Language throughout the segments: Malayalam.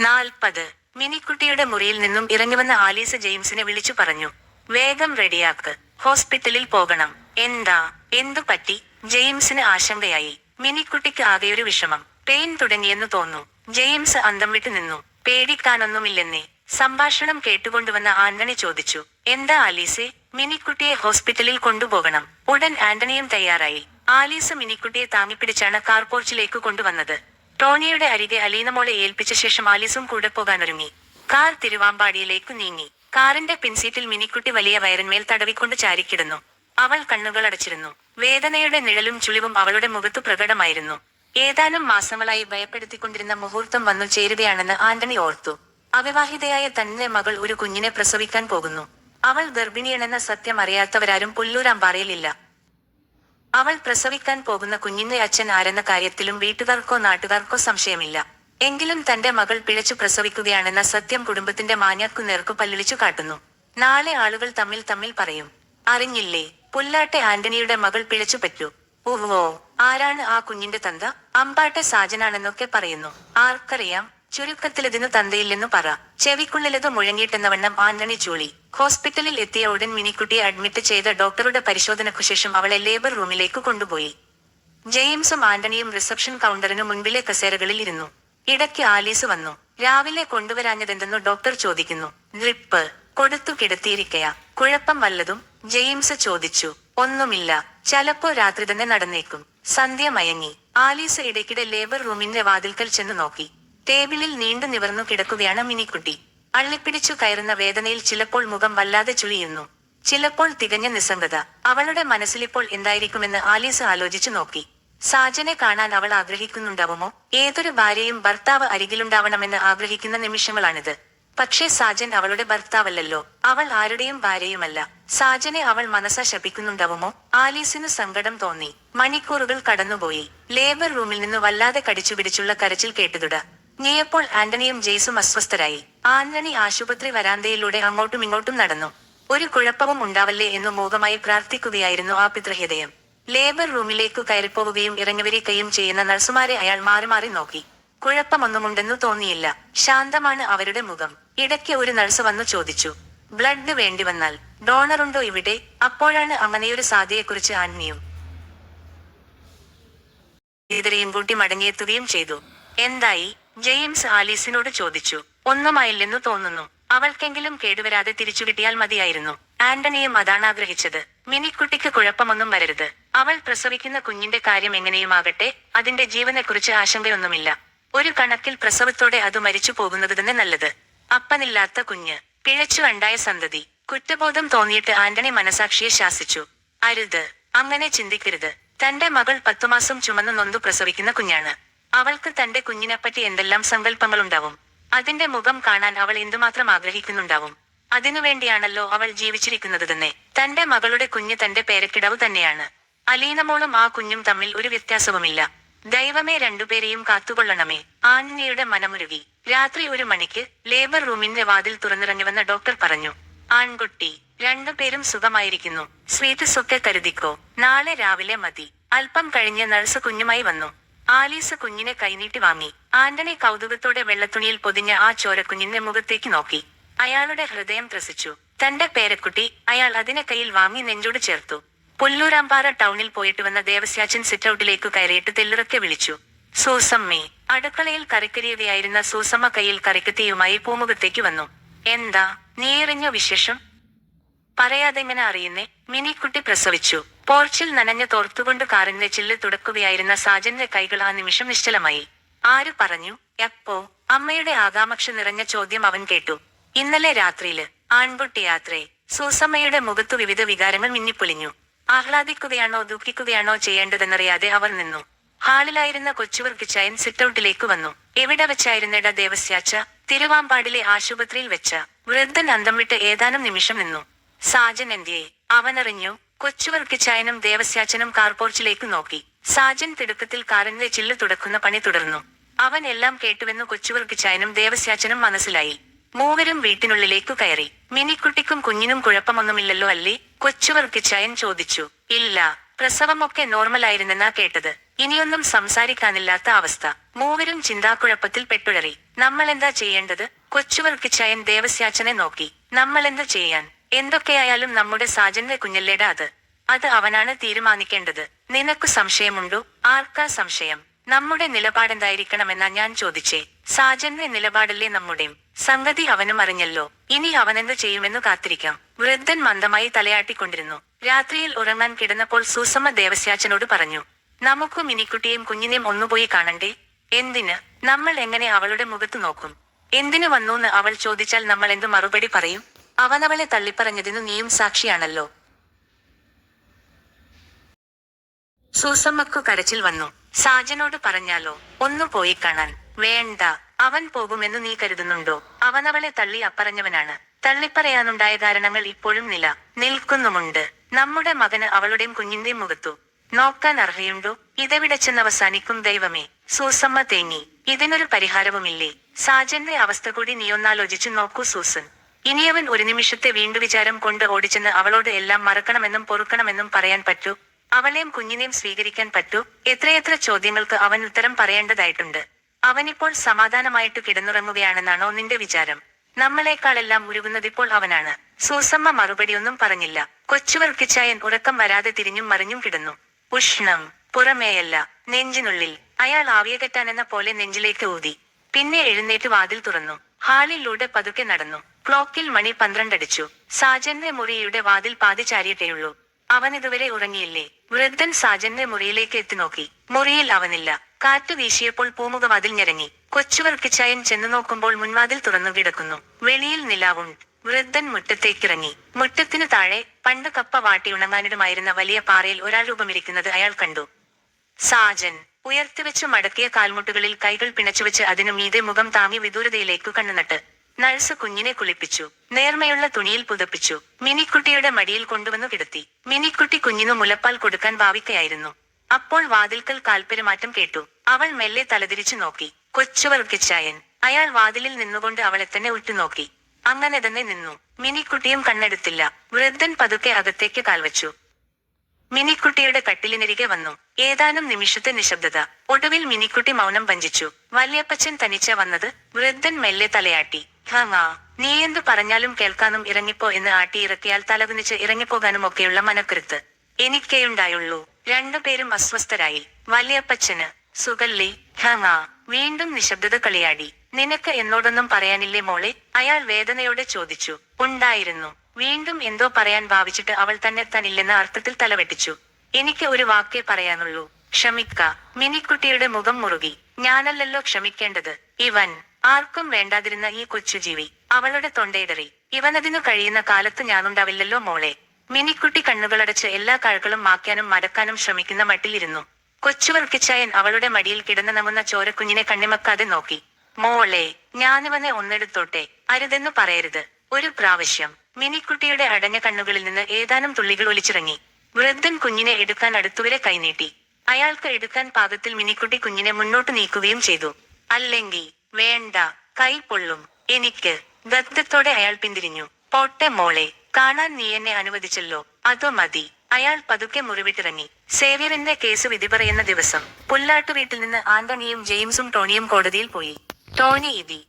നാൽപ്പത്. മിനിക്കുട്ടിയുടെ മുറിയിൽ നിന്നും ഇറങ്ങിവന്ന ആലീസ് ജെയിംസിനെ വിളിച്ചു പറഞ്ഞു. വേഗം റെഡിയാക്ക്. ഹോസ്പിറ്റലിൽ പോകണം. എന്താ? എന്തു പറ്റി? ജെയിംസിന് ആശങ്കയായി. മിനിക്കുട്ടിക്ക് ആകെയൊരു വിഷമം. പെയിൻ തുടങ്ങിയെന്ന് തോന്നു ജെയിംസ് അന്തം വിട്ടു നിന്നു. പേടിക്കാനൊന്നുമില്ലെന്നേ. സംഭാഷണം കേട്ടുകൊണ്ടുവന്ന ആന്റണി ചോദിച്ചു. എന്താ ആലീസെ? മിനിക്കുട്ടിയെ ഹോസ്പിറ്റലിൽ കൊണ്ടുപോകണം. ഉടൻ ആന്റണിയും തയ്യാറായി. ആലീസ് മിനിക്കുട്ടിയെ താങ്ങിപ്പിടിച്ചാണ് കാർപോർച്ചിലേക്ക് കൊണ്ടുവന്നത്. ടോണിയുടെ അരികെ അലീനമോളെ ഏൽപ്പിച്ച ശേഷം ആലീസും കൂടെ പോകാനൊരുങ്ങി കാർ തിരുവാമ്പാടിയിലേക്ക് നീങ്ങി. കാറിന്റെ പിൻസീറ്റിൽ മിനിക്കുട്ടി വലിയ വയറിന്മേൽ തടവിക്കൊണ്ട് ചാരിക്കിടുന്നു. അവൾ കണ്ണുകൾ അടച്ചിരുന്നു. വേദനയുടെ നിഴലും ചുളിവും അവളുടെ മുഖത്തു പ്രകടമായിരുന്നു. ഏതാനും മാസങ്ങളായി ഭയപ്പെടുത്തിക്കൊണ്ടിരുന്ന മുഹൂർത്തം വന്നു ചേരുകയാണെന്ന് ആന്റണി ഓർത്തു. അവിവാഹിതയായ തന്റെ മകൾ ഒരു കുഞ്ഞിനെ പ്രസവിക്കാൻ പോകുന്നു. അവൾ ഗർഭിണിയാണെന്ന സത്യം അറിയാത്തവരാരും പുല്ലൂരാമ്പാറയിലില്ല അവൾ പ്രസവിക്കാൻ പോകുന്ന കുഞ്ഞിന്റെ അച്ഛൻ ആരെന്ന കാര്യത്തിലും വീട്ടുകാർക്കോ നാട്ടുകാർക്കോ സംശയമില്ല. എങ്കിലും തന്റെ മകൾ പിഴച്ചു പ്രസവിക്കുകയാണെന്ന സത്യം കുടുംബത്തിന്റെ മാന്യാക്കു നേർക്കു പല്ലിളിച്ചു കാട്ടുന്നു. നാളെ ആളുകൾ തമ്മിൽ തമ്മിൽ പറയും അറിഞ്ഞില്ലേ പുല്ലാട്ടെ ആന്റണിയുടെ മകൾ പിഴച്ചു പറ്റൂ. ഓവോ ആരാണ് ആ കുഞ്ഞിന്റെ തന്ത? അമ്പാട്ടെ സാജനാണെന്നൊക്കെ പറയുന്നു. ആർക്കറിയാം ചുരുക്കത്തിലതിനു തന്തയില്ലെന്നു പറ. ചെവിക്കുള്ളിലത് മുഴങ്ങിയിട്ടെന്നവണ്ണം ആന്റണി ചൂളി ഹോസ്പിറ്റലിൽ എത്തിയ ഉടൻ മിനിക്കുട്ടിയെ അഡ്മിറ്റ് ചെയ്ത ഡോക്ടറുടെ പരിശോധനയ്ക്കു ശേഷം അവളെ ലേബർ റൂമിലേക്ക് കൊണ്ടുപോയി. ജെയിംസും ആന്റണിയും റിസപ്ഷൻ കൗണ്ടറിനു മുൻപിലെ കസേരകളിൽ ഇരുന്നു. ഇടയ്ക്ക് ആലീസ് വന്നു. രാവിലെ കൊണ്ടുവരാഞ്ഞതെന്തെന്നു ഡോക്ടർ ചോദിക്കുന്നു. ഡ്രിപ്പ് കൊടുത്തു കിടത്തിയിരിക്കയാ. കുഴപ്പം വല്ലതും? ജെയിംസ് ചോദിച്ചു. ഒന്നുമില്ല. ചിലപ്പോ രാത്രി തന്നെ നടന്നേക്കും. സന്ധ്യ മയങ്ങി. ആലീസ് ഇടയ്ക്കിടെ ലേബർ റൂമിന്റെ വാതിൽക്കൽ ചെന്ന് നോക്കി. ടേബിളിൽ നീണ്ടു നിവർന്നു കിടക്കുകയാണ് മിനിക്കുട്ടി. അള്ളിപ്പിടിച്ചു കയറുന്ന വേദനയിൽ ചിലപ്പോൾ മുഖം വല്ലാതെ ചുളിയുന്നു. ചിലപ്പോൾ തികഞ്ഞ നിസ്സംഗത. അവളുടെ മനസ്സിലിപ്പോൾ എന്തായിരിക്കുമെന്ന് ആലീസ് ആലോചിച്ചു നോക്കി. സാജനെ കാണാൻ അവൾ ആഗ്രഹിക്കുന്നുണ്ടാവുമോ? ഏതൊരു ഭാര്യയും ഭർത്താവ് അരികിലുണ്ടാവണമെന്ന് ആഗ്രഹിക്കുന്ന നിമിഷങ്ങളാണിത്. പക്ഷേ സാജൻ അവളുടെ ഭർത്താവല്ലല്ലോ. അവൾ ആരുടെയും ഭാര്യയുമല്ല. സാജനെ അവൾ മനസ്സ ശപിക്കുന്നുണ്ടാവുമോ? ആലീസിന് സങ്കടം തോന്നി. മണിക്കൂറുകൾ കടന്നുപോയി. ലേബർ റൂമിൽ നിന്ന് വല്ലാതെ കടിച്ചുപിടിച്ചുള്ള കരച്ചിൽ കേട്ടുതുട. ഞെയപ്പോൾ ആന്റണിയും ജെയ്സും അസ്വസ്ഥരായി. ആന്റണി ആശുപത്രി വരാന്തയിലൂടെ അങ്ങോട്ടും ഇങ്ങോട്ടും നടന്നു. ഒരു കുഴപ്പവും ഉണ്ടാവല്ലേ എന്നു മൂകമായി പ്രാർത്ഥിക്കുകയായിരുന്നു ആ പിതൃഹൃദയം. ലേബർ റൂമിലേക്കു കയറിപ്പോവുകയും ഇറങ്ങിവരികയും ചെയ്യുന്ന നഴ്സുമാരെ അയാൾ മാറി മാറി നോക്കി. കുഴപ്പമൊന്നുമുണ്ടെന്നു തോന്നിയില്ല. ശാന്തമാണ് അവരുടെ മുഖം. ഇടയ്ക്ക് ഒരു നഴ്സ് വന്നു ചോദിച്ചു ബ്ലഡ് വേണ്ടി വന്നാൽ ഡോണറുണ്ടോ ഇവിടെ? അപ്പോഴാണ് അങ്ങനെയൊരു സാധ്യയെക്കുറിച്ച് ആന്മിയും ഇതരെയും കൂട്ടി മടങ്ങിയെത്തുകയും ചെയ്തു. എന്തായി? ജെയിംസ് ആലീസിനോട് ചോദിച്ചു ഒന്നുമായില്ലെന്നു തോന്നുന്നു. അവൾക്കെങ്കിലും കേടുവരാതെ തിരിച്ചു കിട്ടിയാൽ മതിയായിരുന്നു. ആന്റണിയും അതാണ് ആഗ്രഹിച്ചത്. മിനിക്കുട്ടിക്ക് കുഴപ്പമൊന്നും വരരുത്. അവൾ പ്രസവിക്കുന്ന കുഞ്ഞിന്റെ കാര്യം എങ്ങനെയുമാകട്ടെ അതിന്റെ ജീവനെക്കുറിച്ച് ആശങ്കയൊന്നുമില്ല. ഒരു കണക്കിൽ പ്രസവത്തോടെ അത് മരിച്ചു പോകുന്നത് തന്നെ നല്ലത്. അപ്പനില്ലാത്ത കുഞ്ഞ്. പിഴച്ചു കണ്ടായ സന്തതി. കുറ്റബോധം തോന്നിയിട്ട് ആന്റണി മനസാക്ഷിയെ ശാസിച്ചു. അരുത്. അങ്ങനെ ചിന്തിക്കരുത്. തന്റെ മകൾ പത്തുമാസം ചുമന്ന നൊന്തു പ്രസവിക്കുന്ന കുഞ്ഞാണ്. അവൾക്ക് തന്റെ കുഞ്ഞിനെപ്പറ്റി എന്തെല്ലാം സങ്കല്പങ്ങളുണ്ടാവും? അതിന്റെ മുഖം കാണാൻ അവൾ എന്തുമാത്രം ആഗ്രഹിക്കുന്നുണ്ടാവും? അതിനുവേണ്ടിയാണല്ലോ അവൾ ജീവിച്ചിരിക്കുന്നത് തന്നെ. തന്റെ മകളുടെ കുഞ്ഞ് തന്റെ പേരക്കിടവ് തന്നെയാണ്. അലീനമോളും ആ കുഞ്ഞും തമ്മിൽ ഒരു വ്യത്യാസവുമില്ല. ദൈവമേ രണ്ടുപേരെയും കാത്തുകൊള്ളണമേ. ആന്റണിയുടെ മനമുരുകി. രാത്രി ഒരു മണിക്ക് ലേബർ റൂമിന്റെ വാതിൽ തുറന്നിറങ്ങി വന്ന ഡോക്ടർ പറഞ്ഞു ആൺകുട്ടി രണ്ടുപേരും സുഖമായിരിക്കുന്നു. സ്വീറ്റ്സ് ഒക്കെ കരുതിക്കോ. നാളെ രാവിലെ മതി. അല്പം കഴിഞ്ഞ് നഴ്സ് കുഞ്ഞുമായി വന്നു. ആലീസ് കുഞ്ഞിനെ കൈനീട്ടി വാങ്ങി. ആന്റണി കൗതുകത്തോടെ വെള്ളത്തുണിയിൽ പൊതിഞ്ഞ ആ ചോരക്കുഞ്ഞിന്റെ മുഖത്തേക്ക് നോക്കി. അയാളുടെ ഹൃദയം ത്രസിച്ചു. തന്റെ പേരക്കുട്ടി അയാൾ അതിനെ കയ്യിൽ വാങ്ങി നെഞ്ചോട് ചേർത്തു. പുല്ലൂരാമ്പാറ ടൗണിൽ പോയിട്ട് വന്ന ദേവസ്യാച്ചൻ സിറ്റൌട്ടിലേക്ക് കയറിയിട്ട് തെല്ലുറക്കെ വിളിച്ചു. സൂസമ്മേ അടുക്കളയിൽ കറിക്കരിയവയായിരുന്ന സൂസമ്മ കയ്യിൽ കറിക്കത്തിയുമായി പൂമുഖത്തേക്ക് വന്നു. എന്താ നീറിഞ്ഞ വിശേഷം? പറയാതെങ്ങനെ അറിയുന്നേ. മിനിക്കുട്ടി പ്രസവിച്ചു. പോർച്ചിൽ നനഞ്ഞ തോർത്തുകൊണ്ട് കാറിന്റെ ചില്ല് തുടക്കുകയായിരുന്ന സാജന്റെ കൈകൾ ആ നിമിഷം നിശ്ചലമായി. ആര് പറഞ്ഞു? എപ്പോ? അമ്മയുടെ ആകാംക്ഷ നിറഞ്ഞ ചോദ്യം അവൻ കേട്ടു. ഇന്നലെ രാത്രിയിൽ ആൺകുട്ടി യാത്രേ സൂസമ്മയുടെ മുഖത്തു വിവിധ വികാരങ്ങൾ മിന്നിപ്പൊളിഞ്ഞു. ആഹ്ലാദിക്കുകയാണോ ദുഃഖിക്കുകയാണോ ചെയ്യേണ്ടതെന്നറിയാതെ അവർ നിന്നു. ഹാളിലായിരുന്ന കൊച്ചുവർ കിച്ചായൻ സിറ്റൌട്ടിലേക്ക് വന്നു. എവിടെ വെച്ചായിരുന്നേടാ ദേവസ്യാച്ച? തിരുവാമ്പാടിലെ ആശുപത്രിയിൽ വെച്ച. വൃദ്ധൻ അന്തം വിട്ട് ഏതാനും നിമിഷം നിന്നു. സാജൻ എന്തിയെ? അവനറിഞ്ഞു. ചയനം ദേവസ്യാച്ചനും കാർപോർച്ചിലേക്ക് നോക്കി. സാജൻ തിടുക്കത്തിൽ കാറിന്റെ ചില്ല് തുടക്കുന്ന പണി തുടർന്നു. അവൻ എല്ലാം കേട്ടുവെന്ന് കൊച്ചുവർക്ക് ചയനും ദേവസ്യാച്ചനും മനസ്സിലായി. മൂവരും വീട്ടിനുള്ളിലേക്കു കയറി. മിനിക്കുട്ടിക്കും കുഞ്ഞിനും കുഴപ്പമൊന്നുമില്ലല്ലോ അല്ലേ? കൊച്ചുവർക്ക് ചയൻ ചോദിച്ചു. ഇല്ല പ്രസവമൊക്കെ നോർമൽ ആയിരുന്നെന്നാ കേട്ടത്. ഇനിയൊന്നും സംസാരിക്കാനില്ലാത്ത അവസ്ഥ. മൂവരും ചിന്താക്കുഴപ്പത്തിൽ പെട്ടുഴറി. നമ്മളെന്താ ചെയ്യേണ്ടത്? കൊച്ചുവർക്കിച്ചായൻ ദേവസ്യാച്ചനെ നോക്കി. നമ്മളെന്താ ചെയ്യാൻ? എന്തൊക്കെയായാലും നമ്മുടെ സാജന്റെ കുഞ്ഞല്ലേടാ അത്. അത് അവനാണ് തീരുമാനിക്കേണ്ടത്. നിനക്ക് സംശയമുണ്ടോ? ആർക്കാ സംശയം? നമ്മുടെ നിലപാടെന്തായിരിക്കണമെന്നാ ഞാൻ ചോദിച്ചേ. സാജന്റെ നിലപാടല്ലേ നമ്മുടെയും. സംഗതി അവനും അറിഞ്ഞല്ലോ. ഇനി അവനെന്ത് ചെയ്യുമെന്നു കാത്തിരിക്കാം. വൃദ്ധൻ മന്ദമായി തലയാട്ടിക്കൊണ്ടിരുന്നു. രാത്രിയിൽ ഉറങ്ങാൻ കിടന്നപ്പോൾ സൂസമ്മ ദേവസ്യാച്ചനോട് പറഞ്ഞു നമുക്കും മിനിക്കുട്ടിയും കുഞ്ഞിനെയും ഒന്നുപോയി കാണണ്ടേ? എന്തിന്? നമ്മൾ എങ്ങനെ അവളുടെ മുഖത്ത് നോക്കും? എന്തിനു വന്നൂന്ന് അവൾ ചോദിച്ചാൽ നമ്മൾ എന്ത് മറുപടി പറയും? അവനവളെ തള്ളിപ്പറഞ്ഞതിനു നീയും സാക്ഷിയാണല്ലോ. സൂസമ്മക്കു കരച്ചിൽ വന്നു. സാജനോട് പറഞ്ഞാലോ ഒന്നു പോയി കാണാൻ. വേണ്ട അവൻ പോകുമെന്ന് നീ കരുതുന്നുണ്ടോ? അവനവളെ തള്ളി അപ്പറഞ്ഞവനാണ്. തള്ളിപ്പറയാനുണ്ടായ കാരണങ്ങൾ ഇപ്പോഴും നില. നിൽക്കുന്നുമുണ്ട്. നമ്മുടെ മകന് അവളുടെയും കുഞ്ഞിന്റെയും മുഖത്തു. നോക്കാൻ അർഹയുണ്ടോ? ഇതെവിടെ അവസാനിക്കും ദൈവമേ. സൂസമ്മ തേങ്ങി. ഇതിനൊരു പരിഹാരവുമില്ലേ? സാജന്റെ അവസ്ഥ കൂടി നീയൊന്നാലോചിച്ചു നോക്കൂ സൂസൻ. ഇനിയവൻ ഒരു നിമിഷത്തെ വീണ്ടു വിചാരം കൊണ്ട് ഓടിച്ചെന്ന് അവളോട് എല്ലാം മറക്കണമെന്നും പൊറുക്കണമെന്നും പറയാൻ പറ്റൂ. അവളെയും കുഞ്ഞിനെയും സ്വീകരിക്കാൻ പറ്റൂ. എത്രയെത്ര ചോദ്യങ്ങൾക്ക് അവൻ ഉത്തരം പറയേണ്ടതായിട്ടുണ്ട്. അവനിപ്പോൾ സമാധാനമായിട്ട് കിടന്നുറങ്ങുകയാണെന്നാണോ നിന്റെ വിചാരം? നമ്മളെക്കാളെല്ലാം ഉരുകുന്നതിപ്പോൾ അവനാണ്. സൂസമ്മ മറുപടിയൊന്നും പറഞ്ഞില്ല. കൊച്ചുവർക്കിച്ചായൻ ഉറക്കം വരാതെ തിരിഞ്ഞും മറിഞ്ഞും കിടന്നു. ഉഷ്ണം പുറമേയല്ല നെഞ്ചിനുള്ളിൽ. അയാൾ ആവിയകറ്റാനെന്ന പോലെ നെഞ്ചിലേക്ക് ഊതി. പിന്നെ എഴുന്നേറ്റ് വാതിൽ തുറന്നു. ഹാളിലൂടെ പതുക്കെ നടന്നു. ക്ലോക്കിൽ മണി പന്ത്രണ്ടടിച്ചു. സാജന്റെ മുറിയുടെ വാതിൽ പാതി അവൻ ഇതുവരെ ഉറങ്ങിയില്ലേ? വൃദ്ധൻ സാജന്റെ മുറിയിലേക്ക് എത്തി നോക്കി. മുറിയിൽ അവനില്ല. കാറ്റു വീശിയപ്പോൾ പൂമുഖ വാതിൽ ഞെരങ്ങി. കൊച്ചുവർക്കിച്ചായൻ ചെന്നു നോക്കുമ്പോൾ മുൻവാതിൽ തുറന്നു കിടക്കുന്നു. വെളിയിൽ നിലാവുണ്ട് വൃദ്ധൻ മുറ്റത്തേക്കിറങ്ങി. മുറ്റത്തിനു താഴെ പണ്ട് കപ്പ വാട്ടി ഉണങ്ങാനിടുമായിരുന്ന വലിയ പാറയിൽ ഒരാൾ രൂപമിരിക്കുന്നത് അയാൾ കണ്ടു. സാജൻ. ഉയർത്തിവെച്ച് മടക്കിയ കാൽമുട്ടുകളിൽ കൈകൾ പിണച്ചുവെച്ച് അതിനു മീതെ മുഖം താങ്ങി വിദൂരതയിലേക്കു കണ്ണുനട്ട്. നഴ്സ് കുഞ്ഞിനെ കുളിപ്പിച്ചു. നേർമയുള്ള തുണിയിൽ പുതപ്പിച്ചു. മിനിക്കുട്ടിയുടെ മടിയിൽ കൊണ്ടുവന്നു കിടത്തി. മിനിക്കുട്ടി കുഞ്ഞിനു മുലപ്പാൽ കൊടുക്കാൻ ഭാവിക്കയായിരുന്നു. അപ്പോൾ വാതിൽക്കൽ കാൽപ്പെരുമാറ്റം കേട്ടു. അവൾ മെല്ലെ തലതിരിച്ചു നോക്കി. കൊച്ചുവർക്കിച്ചായൻ അയാൾ വാതിലിൽ നിന്നുകൊണ്ട് അവളെ തന്നെ ഉറ്റുനോക്കി. അങ്ങനെ തന്നെ നിന്നു. മിനിക്കുട്ടിയും കണ്ണെടുത്തില്ല. വൃദ്ധൻ പതുക്കെ അകത്തേക്ക് കാൽവച്ചു. മിനിക്കുട്ടിയുടെ കട്ടിലിനരികെ വന്നു. ഏതാനും നിമിഷത്തെ നിശബ്ദത. ഒടുവിൽ മിനിക്കുട്ടി മൗനം വഞ്ചിച്ചു. വല്യപ്പച്ചൻ തനിച്ച വന്നത് വൃദ്ധൻ മെല്ലെ തലയാട്ടി. ഹാ നീ എന്തു പറഞ്ഞാലും കേൾക്കാനും ഇറങ്ങിപ്പോ എന്ന് ആട്ടി ഇറക്കിയാൽ തലകുനിച്ച് ഇറങ്ങിപ്പോകാനും ഒക്കെയുള്ള മനക്കരുത്ത് എനിക്കേയുണ്ടായുള്ളൂ. രണ്ടുപേരും അസ്വസ്ഥരായി. വലിയപ്പച്ചന് സുഗല്ലി ഹാ വീണ്ടും നിശബ്ദത കളിയാടി. നിനക്ക് എന്നോടൊന്നും പറയാനില്ലേ മോളെ? അയാൾ വേദനയോടെ ചോദിച്ചു. ഉണ്ടായിരുന്നു. വീണ്ടും എന്തോ പറയാൻ ഭാവിച്ചിട്ട് അവൾ തന്നെ തന്നില്ലെന്ന അർത്ഥത്തിൽ തലവെട്ടിച്ചു. എനിക്ക് ഒരു വാക്കേ പറയാനുള്ളൂ. ക്ഷമിക്ക. മിനിക്കുട്ടിയുടെ മുഖം മുറുകി. ഞാനല്ലല്ലോ ക്ഷമിക്കേണ്ടത്. ഇവൻ ആർക്കും വേണ്ടാതിരുന്ന ഈ കൊച്ചുജീവി അവളുടെ തൊണ്ടയിടറി ഇവനതിനു കഴിയുന്ന കാലത്ത് ഞാനുണ്ടാവില്ലല്ലോ മോളെ. മിനിക്കുട്ടി കണ്ണുകളടച്ച് എല്ലാ കാഴ്കളും മാക്കാനും മടക്കാനും ശ്രമിക്കുന്ന മട്ടിലിരുന്നു. കൊച്ചുവർക്കിച്ചായൻ അവളുടെ മടിയിൽ കിടന്നു നമുന്ന ചോരക്കുഞ്ഞിനെ കണ്ണിമക്കാതെ നോക്കി. മോളെ ഞാനിവനെ ഒന്നെടുത്തോട്ടെ അരുതെന്നു പറയരുത്. ഒരു പ്രാവശ്യം. മിനിക്കുട്ടിയുടെ അടഞ്ഞ കണ്ണുകളിൽ നിന്ന് ഏതാനും തുള്ളികൾ ഒലിച്ചിറങ്ങി. വൃദ്ധൻ കുഞ്ഞിനെ എടുക്കാൻ അടുത്തുവരെ കൈനീട്ടി. അയാൾക്ക് എടുക്കാൻ പാദത്തിൽ മിനിക്കുട്ടി കുഞ്ഞിനെ മുന്നോട്ട് നീക്കുകയും ചെയ്തു. അല്ലെങ്കിൽ വേണ്ട കൈ പൊള്ളും. എനിക്ക് ദത്തത്തോടെ അയാൾ പിന്തിരിഞ്ഞു. പോട്ടെ മോളെ കാണാൻ നീ എന്നെ അനുവദിച്ചല്ലോ. അതോ മതി. അയാൾ പതുക്കെ മുറിവിട്ടിറങ്ങി. സേവ്യറിന്റെ കേസ് വിധി പറയുന്ന ദിവസം പുല്ലാട്ടു വീട്ടിൽ നിന്ന് ആന്റണിയും ജെയിംസും ടോണിയും കോടതിയിൽ പോയി. ടോണി ഇതി.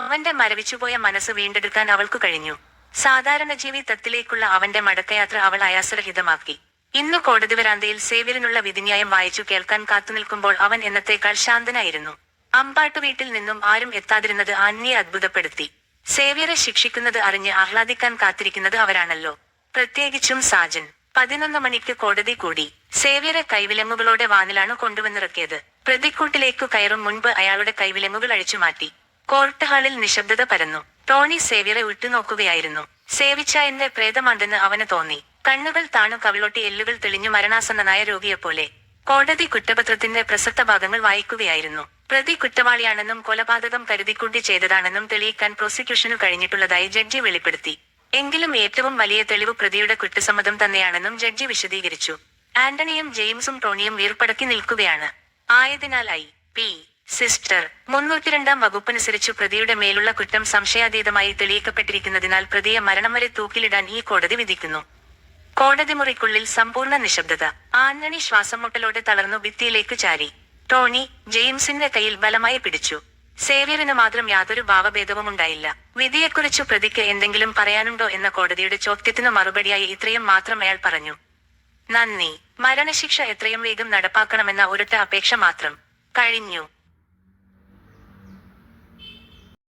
അവന്റെ മരവിച്ചുപോയ മനസ്സ് വീണ്ടെടുക്കാൻ അവൾക്ക് കഴിഞ്ഞു. സാധാരണ ജീവിതത്തിലേക്കുള്ള അവന്റെ മടക്കയാത്ര അവൾ ആയാസരഹിതമാക്കി ഇന്നു കോടതി വരാന്തയിൽ സേവ്യറിനുള്ള വിധിന്യായം വായിച്ചു കേൾക്കാൻ കാത്തുനിൽക്കുമ്പോൾ അവൻ എന്നത്തേക്കാൾ ശാന്തനായിരുന്നു. അമ്പാട്ടു വീട്ടിൽ നിന്നും ആരും എത്താതിരുന്നത് ആന്യെ അത്ഭുതപ്പെടുത്തി. സേവ്യറെ ശിക്ഷിക്കുന്നത് അറിഞ്ഞ് ആഹ്ലാദിക്കാൻ കാത്തിരിക്കുന്നത് അവരാണല്ലോ. പ്രത്യേകിച്ചും സാജൻ. പതിനൊന്ന് മണിക്ക് കോടതി കൂടി. സേവ്യറെ കൈവിലങ്ങുകളോടെ വാനിലാണ് കൊണ്ടുവന്നിറക്കിയത്. പ്രതിക്കൂട്ടിലേക്കു കയറും മുൻപ് അയാളുടെ കൈവിലങ്ങുകൾ അഴിച്ചുമാറ്റി കോർട്ട് ഹാളിൽ നിശബ്ദത പരന്നു. ടോണി സേവ്യറെ ഉറ്റുനോക്കുകയായിരുന്നു. സേവിച്ച എന്റെ പ്രേതമുണ്ടെന്ന് അവന് തോന്നി. കണ്ണുകൾ താണു കവിളൊട്ടി എല്ലുകൾ തെളിഞ്ഞു മരണാസന്നനായ രോഗിയെപ്പോലെ കോടതി കുറ്റപത്രത്തിന്റെ പ്രസക്ത ഭാഗങ്ങൾ വായിക്കുകയായിരുന്നു. പ്രതി കുറ്റവാളിയാണെന്നും കൊലപാതകം കരുതിക്കൂട്ടി ചെയ്തതാണെന്നും തെളിയിക്കാൻ പ്രോസിക്യൂഷനു കഴിഞ്ഞിട്ടുള്ളതായി ജഡ്ജി വെളിപ്പെടുത്തി. എങ്കിലും ഏറ്റവും വലിയ തെളിവ് പ്രതിയുടെ കുറ്റസമ്മതം തന്നെയാണെന്നും ജഡ്ജി വിശദീകരിച്ചു. ആന്റണിയും ജെയിംസും ടോണിയും വീർപ്പടക്കി നിൽക്കുകയാണ്. ആയതിനാലായി പി സിസ്റ്റർ മുന്നൂറ്റിരണ്ടാം വകുപ്പനുസരിച്ച് പ്രതിയുടെ മേലുള്ള കുറ്റം സംശയാതീതമായി തെളിയിക്കപ്പെട്ടിരിക്കുന്നതിനാൽ പ്രതിയെ മരണം വരെ തൂക്കിലിടാൻ ഈ കോടതി വിധിക്കുന്നു. കോടതി മുറിക്കുള്ളിൽ സമ്പൂർണ നിശബ്ദത. ആന്റണി ശ്വാസം മുട്ടലോടെ തളർന്നു ഭിത്തിയിലേക്ക് ചാരി. ടോണി ജെയിംസിന്റെ കയ്യിൽ ബലമായി പിടിച്ചു. സേവ്യറിന് മാത്രം യാതൊരു ഭാവഭേദവും ഉണ്ടായില്ല. വിധിയെക്കുറിച്ചു പ്രതിക്ക് എന്തെങ്കിലും പറയാനുണ്ടോ എന്ന കോടതിയുടെ ചോദ്യത്തിന് മറുപടിയായി ഇത്രയും മാത്രം അയാൾ പറഞ്ഞു. നന്ദി. മരണശിക്ഷ എത്രയും വേഗം നടപ്പാക്കണമെന്ന ഒരൊറ്റ അപേക്ഷ മാത്രം. കഴിഞ്ഞു.